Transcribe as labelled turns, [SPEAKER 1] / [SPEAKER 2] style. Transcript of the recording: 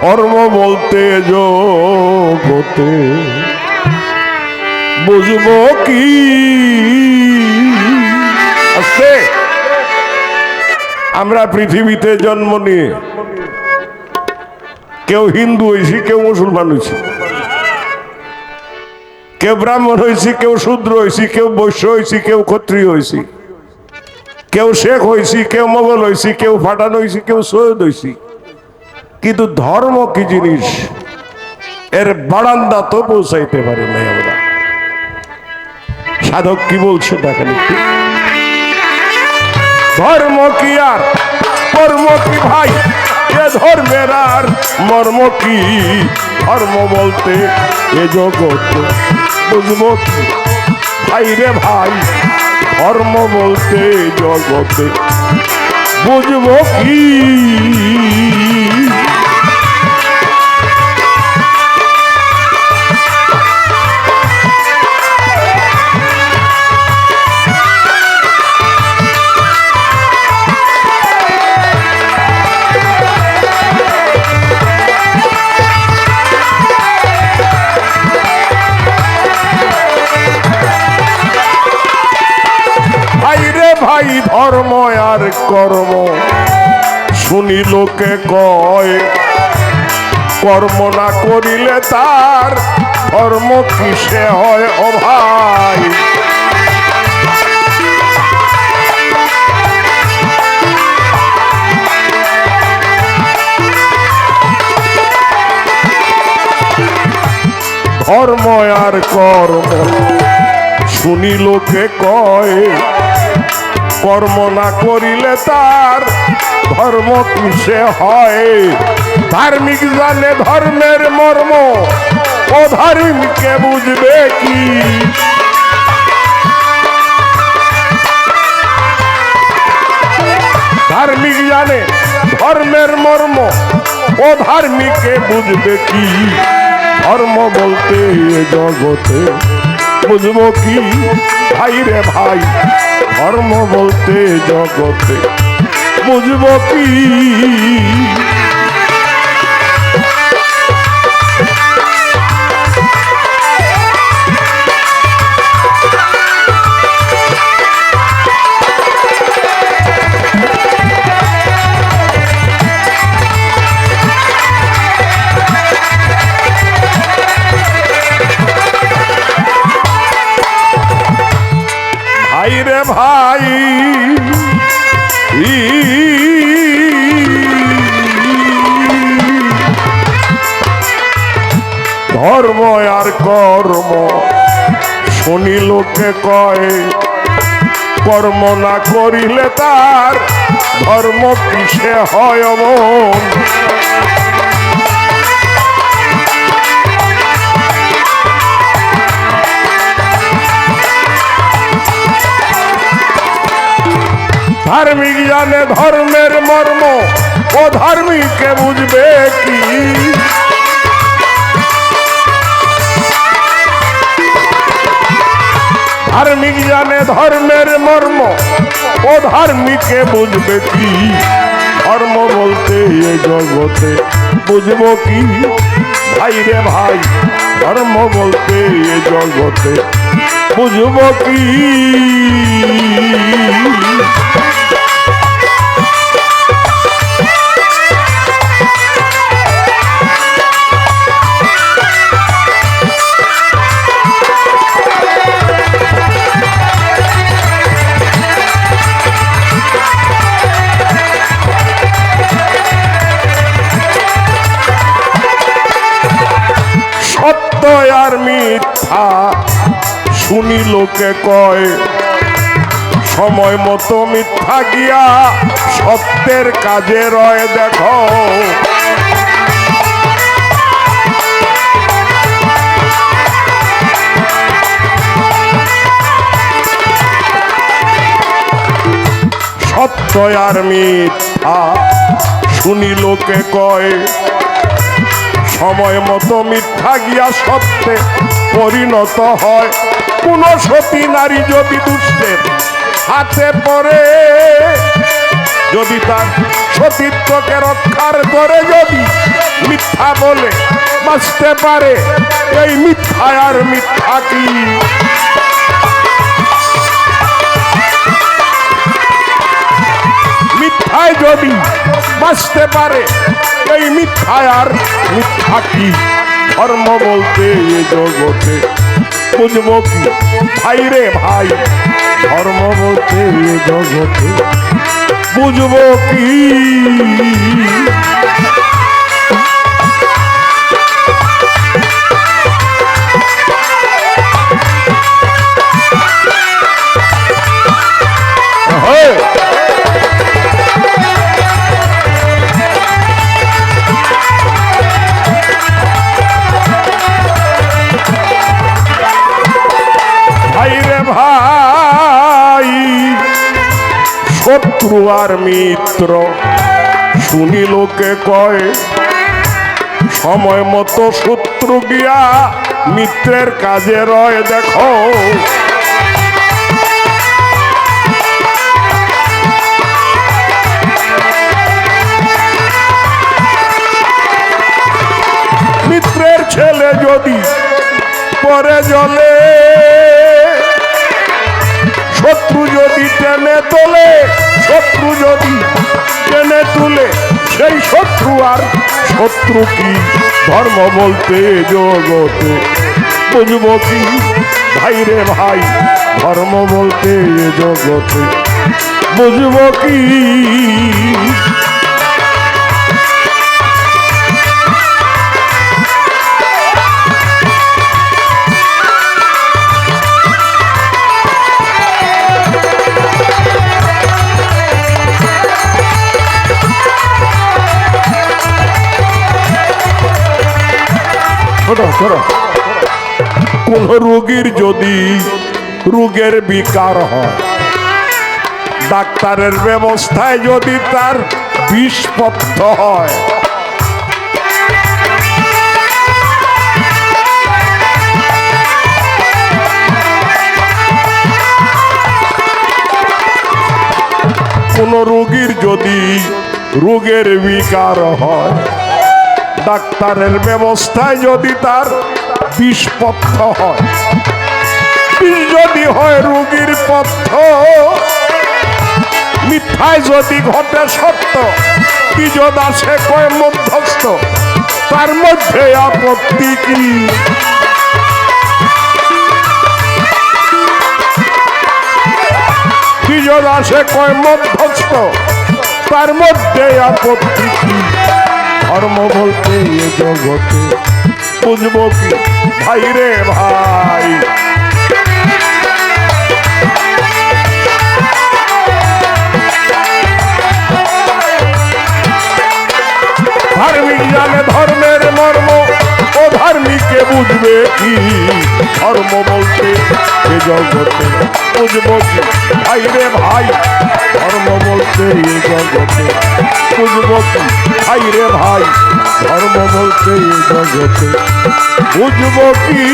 [SPEAKER 1] ধর্ম বলতে জগতে। বুঝব কি? আস্তে আমরা পৃথিবীতে জন্ম নিয়ে কেউ হিন্দু হয়েছি, কেউ মুসলমান হয়েছি। কেউ ব্রাহ্মণ হয়েছি, কেউ শূদ্র হয়েছি, কেউ বৈশ্য হয়েছি, কেউ ক্ষত্রিয় হয়েছি। কেউ শেখ হয়েছি, কেউ মোগল হয়েছি, কেউ ফাটান হয়েছি, কেউ সৈয়দ হয়েছি। কিন্তু ধর্ম কি জিনিস? এর বারান্দা তো পৌঁছাইতে পারে নাই আমরা। সাধক কি বলছে দেখেন ধর্ম কি আর? কর্ম কি ভাই? এ ধর্মের আর মর্ম কি? ধর্ম বলতে এ জগৎ, বুঝব কি? ভাই রে ভাই, ধর্ম বলতে জগতে, বুঝব কি? কর্ম। শুনি লোকে কয়, কর্ম না করিলে তার ধর্ম কিসে হয় ও ভাই? ধর্ম আর কর্ম। শুনি লোকে কয় কর্ম না করিলে তার ধর্ম কিসে হয়? ধার্মিক জানে ধর্মের মর্ম ও ধার্মিককে বুঝবে কি? ধার্মিক জানে ধর্মের মর্ম ও ধার্মিককে বুঝবে কি? ধর্ম বলতে জগতে বুঝব কি? ভাই রে ভাই ধর্ম বলতে জগতে বুঝব কি? কর্ম শুনি লোকে কয়, কর্ম না করিলে তার ধর্ম কিসে হয় ধার্মিক জানে ধর্মের মর্ম, ও ধার্মিককে বুঝবে কি? ধার্মিক জানে ধর্মের মর্ম, ও ধার্মিকে বুঝবে কি? ধর্ম বলতে এ জগতে বুঝব কি? ভাই রে ভাই, ধর্ম বলতে এ জগতে বুঝব কি? শুনি লোকে কয়, সময় মতো মিথ্যা গিয়া সত্যের কাজে রয় দেখো। সত্য আর মিথ্যা শুনি লোকে কয়, সময় মতো মিথ্যা গিয়া সত্যে পরিণত হয় কোন সতী নারী যদি দুষ্টের হাতে পড়ে, যদি তার সতীত্বকে রক্ষার করে যদি মিথ্যা বলে বাঁচতে পারে, এই মিথ্যা আর মিথ্যা কি? মিথ্যায় যদি বাঁচতে পারে, এই মিথ্যায় আর মিথ্যা কি? ধর্ম বলতে এ জগতে বুঝব কি ভাই রে ভাই ধর্ম বলতে জগতে। বুঝব কি? আর মিত্র। শুনি লোকে কয়, সময় মতো শত্রু গিয়া মিত্রের কাজে রয় দেখো। মিত্রের ছেলে যদি পরে জলে, শত্রু যদি টেনে তোলে শত্রু যদি টেনে তুলে, সেই শত্রু আর শত্রু কি? ধর্ম বলতে জগতে বুঝব কি? ভাই রে ভাই, ধর্ম বলতে জগতে বুঝব কি? কোন রোগীর যদি রোগের বিকার হয়, ডাক্তারের ব্যবস্থায় যদি তার বিষপথ্য হয়, কোন রোগীর যদি রোগের বিকার হয় ডাক্তারের ব্যবস্থায় যদি তার বিষপথ্য হয়, বিষ যদি হয় রোগীর পথ্য, মিথ্যায় যদি ঘটে সত্য বীজ দাসে কয় মধ্যস্থ, তার মধ্যে আপত্তি কি? বীজ দাসে কয় মধ্যস্থ, তার মধ্যে আপত্তি কি? ধর্ম বলতে এ জগতে। বুঝব কি? ভাই রে ভাই। ধার্মিক জানে ধর্মের মর্ম, ও ধার্মিকে বুঝবে কি? ধর্ম বলতে জগতে। বুঝব কি? ভাই রে ভাই। বলতে এ জগতে বুঝব কি ভাই রে ভাই ধর্ম বলতে জগতে বুঝব কি